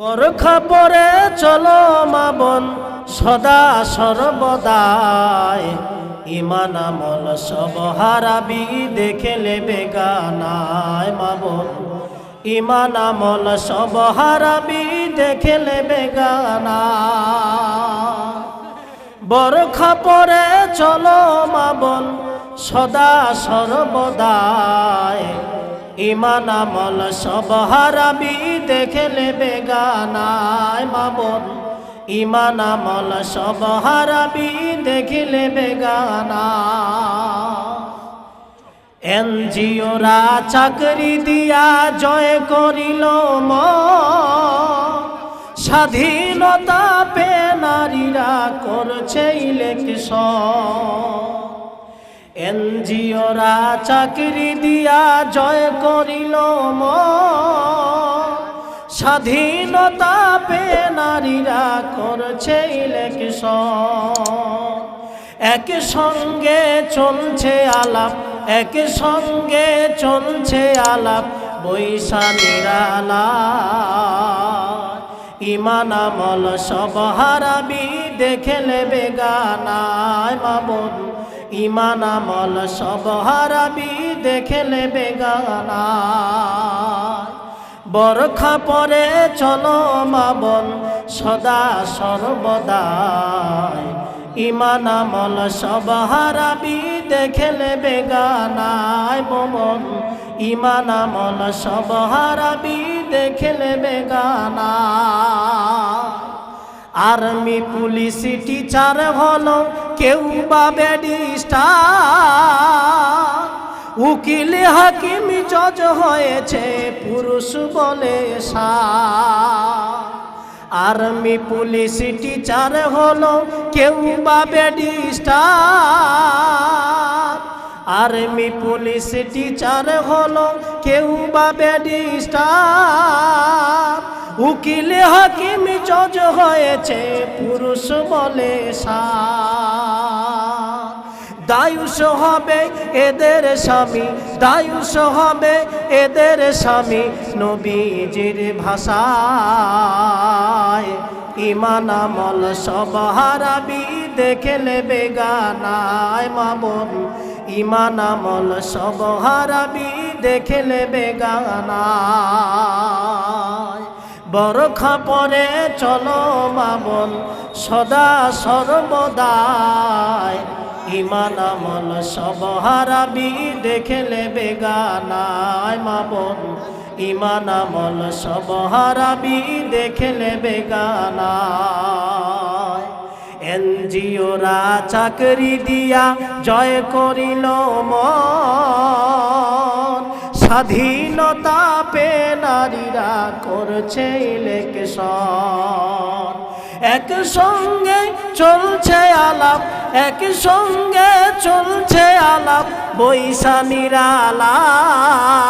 বরখা পরে চলো মা বোন, সদা সর্বদায় ইমান আমল সব হারাবি, দেখে লেবে গানায় মা বোন। ইমান আমল সব হারাবি, দেখে লেবে গানা বরখা পরে চলো মা বোন, সদা সর্বদায় ইমান আমল সব হারাবি, দেখে লেবে গানায় মা ইমান আমল সব হারাবি, দেখে লেবে গানা। এনজিওরা চাকরি দিয়া জয় করিল ম স্বাধীনতা পে নারীরা করছে ইলেকশন। এনজিওরা চাকরি দিয়া জয় করিল ম। স্বাধীনতা পে নারীরা করছে ইলেকশন এক সঙ্গে চলছে আলাপ, এক সঙ্গে চলছে আলাপ বৈশালীরালা ইমান আমল সব হারাবি, দেখে লেবে গানায় মামুন ইমান আমল সব হারাবি দেখে লেবে গানায় বরখা পরে চলো মাবন সদা সর্বদায় ইমান আমল সব হারাবি দেখে লেবে গানায় বমন ইমান আমল সব হারাবি দেখে লেবে গানা আর্মি পুলিশ টিচার হলো কেউ বা ব্যারিস্টার, উকিল হাকিম জজ হয়েছে, পুরুষ বলে আর্মি পুলিশ টিচার হলো কেউ বা ব্যারিস্টার। আর্মি পুলিশ টিচার হলো কেউ বা ব্যারিস্টার। উকিল হাকিম জজ হয়েছে, পুরুষ বলে দায়ুষ হবে এদের স্বামী, দায়ুষ হবে এদের স্বামী, নবীজির ভাষায়। ইমান আমল সব হারাবি, দেখে লেবে গানায় মামন। ইমান আমল সব হারাবি, দেখে লেবে গানায়। বরখা পরে চলো মামন সদা সর্বদায় ইমান আমল সব হারাবি, দেখে লেবে গানায় মামন ইমান আমল সব হারাবি, দেখে লেবে গানায়। এনজিওরা চাকরি দিয়া জয় করিল মন। স্বাধীনতা পে নারীরা করছে ইলেকশন। এক সঙ্গে চলছে আলাপ, এক সঙ্গে চলছে আলাপ বৈশামীরা আলাপ